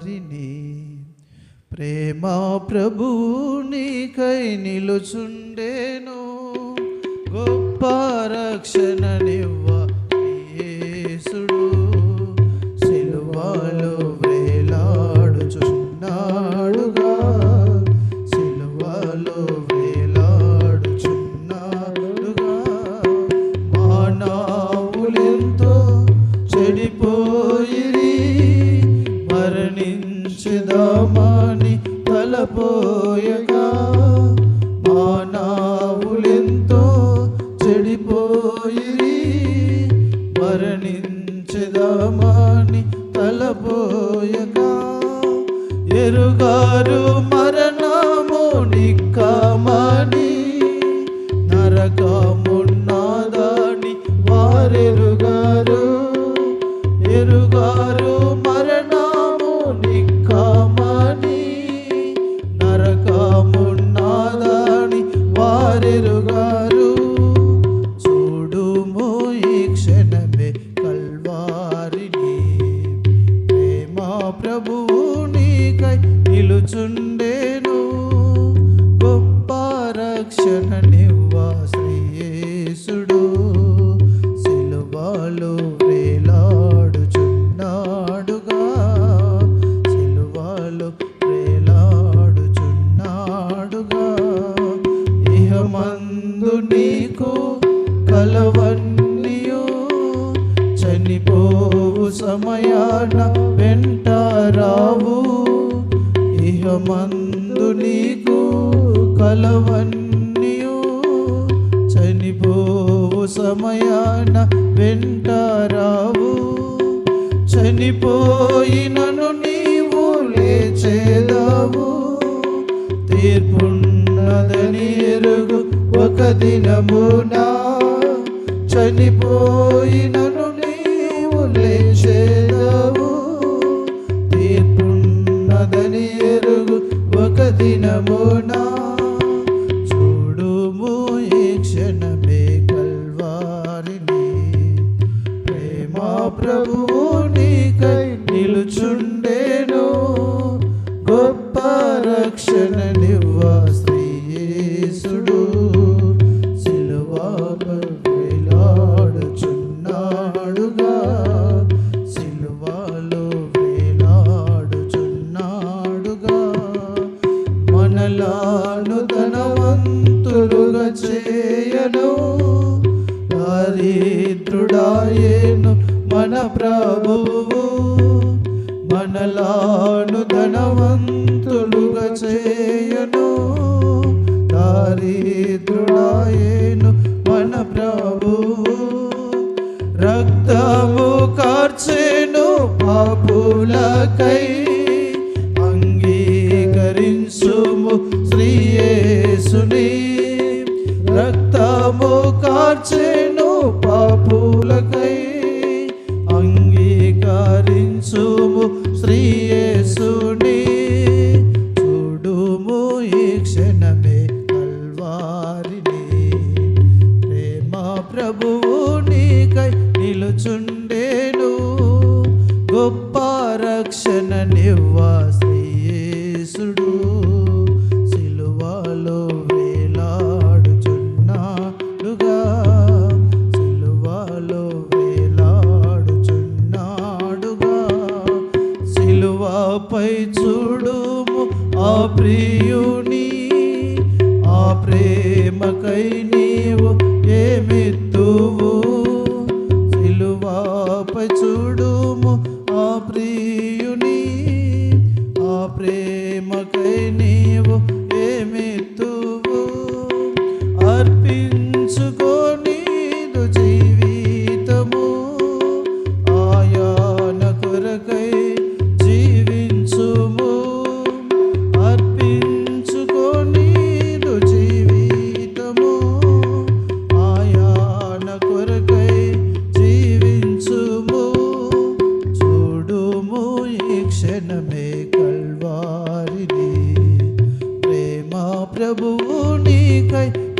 వారిని ప్రేమ ప్రభునికై నిలుచుండేను. గొప్ప రక్షణ నీవు మరణించుదామని తలపోయగా మానవులెంతో చెడిపోయి మరణించుదామని తలపోయగా ఎరుగారు మరణ రక్షణ నివ్వా శ్రీయేసుడు సిలువలో వేలాడుచున్నాడుగా. సిలువలో వేలాడుచున్నాడుగా. ఇహమందు నీకు కలవన్నీయు చనిపోవు సమయాన వెంట రావు. ఇహమందు నీకు కలవన్నీయు చనిపోవు సమయాన వెంటరావు. చనిపోయినను నీవు లేచేదావు. తీర్పున్నదని ఎరుగు ఒక దినమునా. చనిపోయినను నీవు లేచే ప్రభువు నీకై నిలుచుండేను. గొప్ప రక్షణ ప్రభువు మనలాను ధనవంతులుగా చేయను. దారిద్రుడాయేను మన ప్రభువు. రక్తము కార్చేను పాపులకై అంగీకరించుము శ్రీయేసుని. రక్తము కార్చేను పాపులకై ఈ క్షణమే కల్వారిని ప్రేమ ప్రభువు నీకై నిలుచుండేను. గొప్ప రక్షణ నివ్వా శ్రీయేసుడు. సిలువలో వేలాడుచున్నాడుగా. సిలువలో వేలాడుచున్నాడుగా. సిలువపై చూడుము ఆ ప్రియుని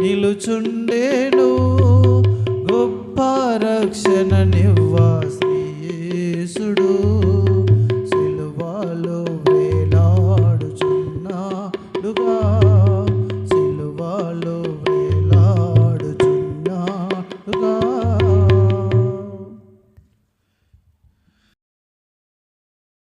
నిలుచుండేను. గొప్ప రక్షణ నివ్వా